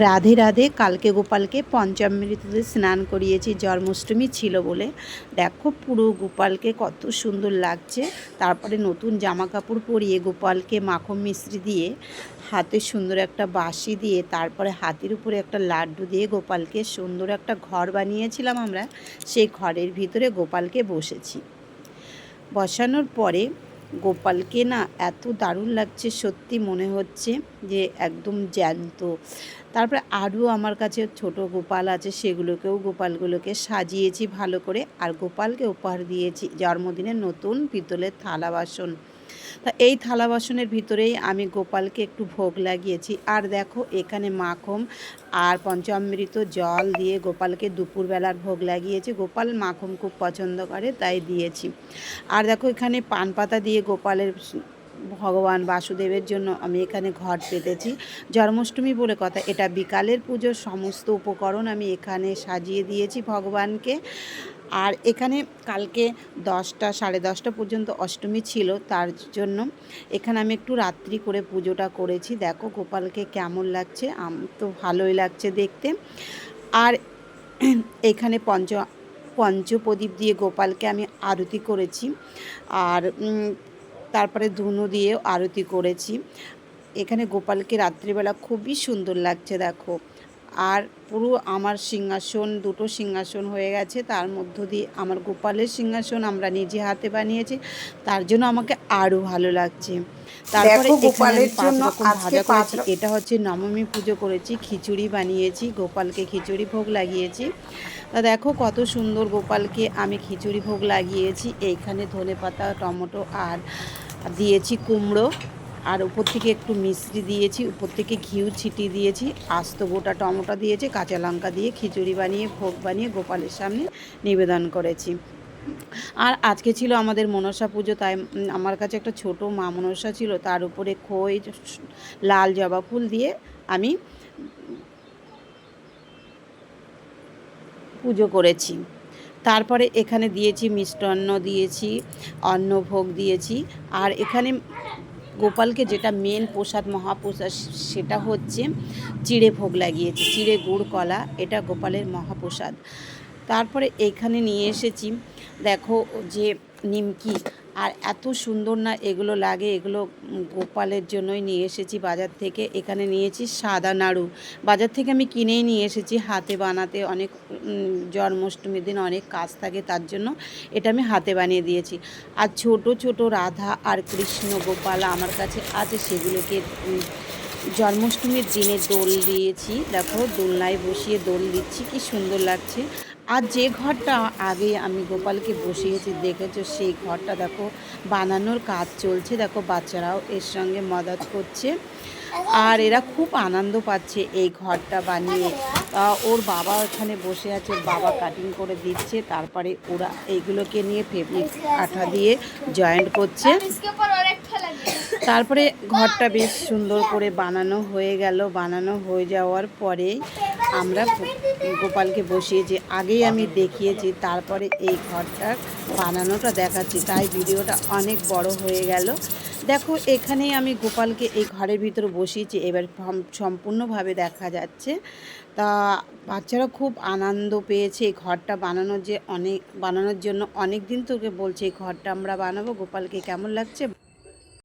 রাধে রাধে, কালকে গোপালকে পঞ্চামৃততে স্নান করিয়েছি, জন্মাষ্টমী ছিল বলে। দেখো পুরো গোপালকে কত সুন্দর লাগছে। তারপরে নতুন জামা কাপড় পরিয়ে গোপালকে মাখন মিশ্রি দিয়ে, হাতে সুন্দর একটা বাঁশি দিয়ে, তারপরে হাতির উপরে একটা লাড্ডু দিয়ে গোপালকে সুন্দর একটা ঘর বানিয়েছিলাম আমরা। সেই ঘরের ভিতরে গোপালকে বসেছি। বসানোর পরে গোপালকে না এত দারুণ লাগছে, সত্যি মনে হচ্ছে যে একদম জ্যান্ত। তারপরে আরও আমার কাছে ছোট গোপাল আছে, সেগুলোকেও গোপালগুলোকে সাজিয়েছি ভালো করে। আর গোপালকে উপহার দিয়েছি, জন্মদিনে নতুন পিতলের থালা বাসন। তা এই থালা বাসনের ভিতরেই আমি গোপালকে একটু ভোগ লাগিয়েছি। আর দেখো, এখানে মাখন আর পঞ্চামৃত জল দিয়ে গোপালকে দুপুরবেলার ভোগ লাগিয়েছি। গোপাল মাখম খুব পছন্দ করে, তাই দিয়েছি। আর দেখো, এখানে পান পাতা দিয়ে গোপালের ভগবান বাসুদেবের জন্য আমি এখানে ঘট পেতেছি। জন্মাষ্টমী বলে কথা, এটা বিকালের পুজোর সমস্ত উপকরণ আমি এখানে সাজিয়ে দিয়েছি ভগবানকে। আর এখানে কালকে দশটা, সাড়ে দশটা পর্যন্ত অষ্টমী ছিল, তার জন্য এখানে আমি একটু রাত্রি করে পুজোটা করেছি। দেখো গোপালকে কেমন লাগছে, আম তো ভালোই লাগছে দেখতে। আর এখানে পঞ্চ, পঞ্চপ্রদীপ দিয়ে গোপালকে আমি আরতি করেছি। আর তারপরে ধুনো দিয়েও আরতি করেছি। এখানে গোপালকে রাত্রিবেলা খুবই সুন্দর লাগছে, দেখো। আর পুরো আমার সিংহাসন দুটো সিংহাসন হয়ে গেছে। তার মধ্য দিয়ে আমার গোপালের সিংহাসন আমরা নিজে হাতে বানিয়েছি। তার জন্য আমাকে আরও ভালো লাগছে। তারপরে গোপালের জন্য ভাজা করেছি। এটা হচ্ছে নবমী পুজো করেছি খিচুড়ি বানিয়েছি গোপালকে খিচুড়ি ভোগ লাগিয়েছি। তা দেখো কত সুন্দর গোপালকে আমি খিচুড়ি ভোগ লাগিয়েছি। এইখানে ধনে পাতা টমেটো আর দিয়েছি কুমড়ো। আর উপর থেকে একটু মিষ্টি দিয়েছি, উপর থেকে ঘিউ ছিটিয়ে দিয়েছি, আস্ত গোটা টমেটো দিয়েছি, কাঁচা লঙ্কা দিয়ে খিচুড়ি বানিয়ে, ভোগ বানিয়ে গোপালের সামনে নিবেদন করেছি। আর আজকে ছিল আমাদের মনসা পুজো, তাই আমার কাছে একটা ছোট মা মনসা ছিল, তার উপরে খই, লাল জবা ফুল দিয়ে আমি পুজো করেছি। তারপরে এখানে দিয়েছি মিষ্টান্ন দিয়েছি, অন্নভোগ দিয়েছি, আর এখানে গোপালকে যেটা মেন প্রসাদ, মহাপ্রসাদ সেটা হচ্ছে চিড়ে ভোগ লাগিয়েছে, চিড়ে, গুড়, কলা, এটা গোপালের মহাপ্রসাদ। তারপরে এখানে নিয়ে এসেছি, দেখো যে নিমকি আর এত সুন্দর না এগুলো লাগে, এগুলো গোপালের জন্যই নিয়ে এসেছি বাজার থেকে। এখানে নিয়েছি সাদা নাড়ু। বাজার থেকে আমি কিনেই নিয়ে এসেছি, হাতে বানাতে অনেক জন্মাষ্টমীর দিন অনেক কাজ থাকে তার জন্য এটা আমি হাতে বানিয়ে দিয়েছি। আর ছোট ছোট রাধা আর কৃষ্ণ গোপাল আমার কাছে আছে, সেগুলোকে জন্মাষ্টমীর দিনে দোল দিয়েছি। দেখো, দোলনায় বসিয়ে দোল দিচ্ছি, কি সুন্দর লাগছে। আর যে ঘরটা আগে আমি গোপালকে বসিয়েছি, দেখেছ? সেই ঘরটা দেখো, বানানোর কাজ চলছে। দেখো, বাচ্চারাও এর সঙ্গে মদত করছে। আর এরা খুব আনন্দ পাচ্ছে এই ঘরটা বানিয়ে। ওর বাবা ওখানে বসে আছে, বাবা কাটিং করে দিচ্ছে। তারপরে ওরা এইগুলোকে নিয়ে ফেব্রিক আঠা দিয়ে জয়েন্ট করছে। তারপরে ঘরটা বেশ সুন্দর করে বানানো হয়ে গেল। বানানো হয়ে যাওয়ার পরে আমরা গোপালকে বসিয়েছি আগেই আমি দেখিয়েছি, তারপরে এই ঘরটার বানানোটা দেখাচ্ছি। তাই ভিডিওটা অনেক বড় হয়ে গেল। দেখো, এখানেই আমি গোপালকে এই ঘরের ভিতরে বসিয়েছি। এবার সম্পূর্ণভাবে দেখা যাচ্ছে। তা বাচ্চারা খুব আনন্দ পেয়েছে এই ঘরটা বানানোর যে অনেক বানানোর জন্য। অনেক দিন তোকে বলছে, এই ঘরটা আমরা বানাবো। গোপালকে কেমন লাগছে?